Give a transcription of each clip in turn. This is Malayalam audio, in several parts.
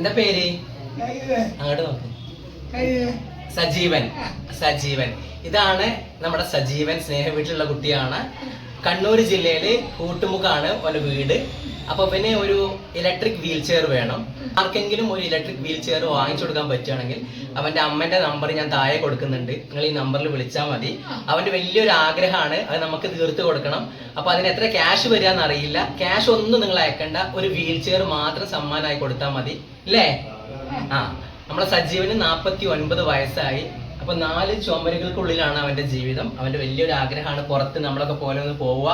എന്താ പേര്? അങ്ങോട്ട് നോക്ക്. സജീവൻ. സജീവൻ. ഇതാണ് നമ്മുടെ സജീവൻ സ്നേഹ വീട്ടിലുള്ള കുട്ടിയാണ്. കണ്ണൂർ ജില്ലയിൽ കൂട്ടുമുക്കാണ് ഓന്റെ വീട്. അപ്പൊ പിന്നെ ഒരു ഇലക്ട്രിക് വീൽ ചെയർ വേണം. ആർക്കെങ്കിലും ഒരു ഇലക്ട്രിക് വീൽ ചെയർ വാങ്ങിച്ചു കൊടുക്കാൻ പറ്റുകയാണെങ്കിൽ അവന്റെ അമ്മന്റെ നമ്പർ ഞാൻ താഴെ കൊടുക്കുന്നുണ്ട്. നിങ്ങൾ ഈ നമ്പറിൽ വിളിച്ചാൽ മതി. അവന്റെ വലിയൊരു ആഗ്രഹമാണ് അത് നമുക്ക് തീർത്ത് കൊടുക്കണം. അപ്പൊ അതിന് എത്ര ക്യാഷ് വരികയെന്ന് അറിയില്ല. ക്യാഷ് ഒന്നും നിങ്ങൾ അയക്കണ്ട. ഒരു വീൽ ചെയർ മാത്രം സമ്മാനമായി കൊടുത്താൽ മതി. അല്ലേ ആ നമ്മളെ സജീവന് നാൽപ്പത്തി ഒൻപത് വയസ്സായി. അപ്പൊ നാല് ചുമരുകൾക്കുള്ളിലാണ് അവന്റെ ജീവിതം. അവന്റെ വലിയൊരു ആഗ്രഹമാണ് പുറത്ത് നമ്മളൊക്കെ പോലെ ഒന്ന് പോവുക.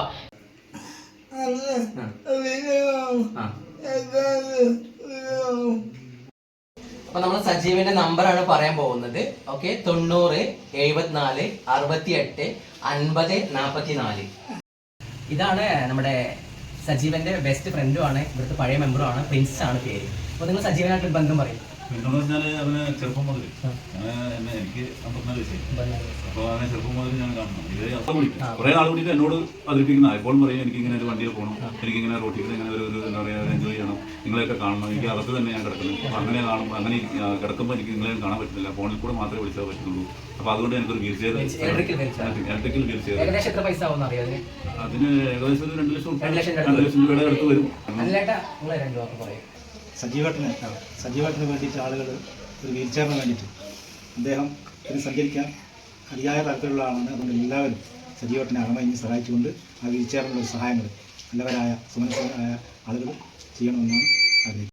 അപ്പൊ നമ്മൾ സജീവന്റെ നമ്പറാണ് പറയാൻ പോകുന്നത്. ഓക്കെ തൊണ്ണൂറ് എഴുപത്തിനാല് അറുപത്തി എട്ട് അൻപത് നാപ്പത്തി നാല് ഇതാണ് നമ്മുടെ സജീവന്റെ ബെസ്റ്റ് ഫ്രണ്ടും ആണ്. ഇവിടുത്തെ പഴയ മെമ്പറും ആണ്. പ്രിൻസ് ആണ് പേര്. അപ്പൊ നിങ്ങൾ സജീവനായിട്ട് ബന്ധം പറയും. പിന്നെന്ന് പറഞ്ഞാൽ അവന് ചെറുപ്പം മുതൽ എന്നെ എനിക്ക് അമ്പത്തിനാല് വയസ്സായി. അപ്പൊ അവനെ ചെറുപ്പം മുതൽ ഞാൻ കാണണം ഇത് കുറെ കൂടിയിട്ട് എന്നോട് അവതരിപ്പിക്കുന്ന എപ്പോഴും പറയും എനിക്ക് ഇങ്ങനെ ഒരു വണ്ടിയിൽ പോകണം. എനിക്ക് ഇങ്ങനെ റോട്ടിൽ ഇങ്ങനെ ഒരു ഒരു എന്താ പറയാ എൻജോയ് ചെയ്യണം. നിങ്ങളെയൊക്കെ കാണണം. എനിക്ക് അകത്ത് തന്നെ ഞാൻ കിടക്കുന്നത് അപ്പൊ അങ്ങനെ കാണും അങ്ങനെ കിടക്കുമ്പോൾ എനിക്ക് നിങ്ങളെ കാണാൻ പറ്റുന്നില്ല. ഫോണിൽ കൂടെ മാത്രമേ വിളിച്ചാൽ പറ്റുള്ളൂ അപ്പൊ അതുകൊണ്ട് എനിക്കൊരു wheel chair Electrical wheelchair. Electrical wheel chair ആവും അറിയാം അതിന്? ഏകദേശം ഒരു രണ്ട് ലക്ഷം രണ്ട് ലക്ഷം രൂപയുടെ അടുത്ത് വരും. സജീവേട്ടന് സജീവേട്ടന് വേണ്ടിയിട്ട് ആളുകൾ ഒരു വീൽ ചെയറിന് വേണ്ടിയിട്ട് അദ്ദേഹം ഇതിന് സഞ്ചരിക്കാൻ അതിയായ താല്പര്യമുള്ള ആളാണ്. അതുകൊണ്ട് എല്ലാവരും സജീവേട്ടനെ അകമഴിഞ്ഞ് സഹായിച്ചുകൊണ്ട് ആ വീൽ ചെയറിനുള്ള സഹായങ്ങൾ നല്ലവരായ സുമനസ്സരായ ആളുകൾ ചെയ്യണമെന്നാണ് ആഗ്രഹിക്കുന്നത്.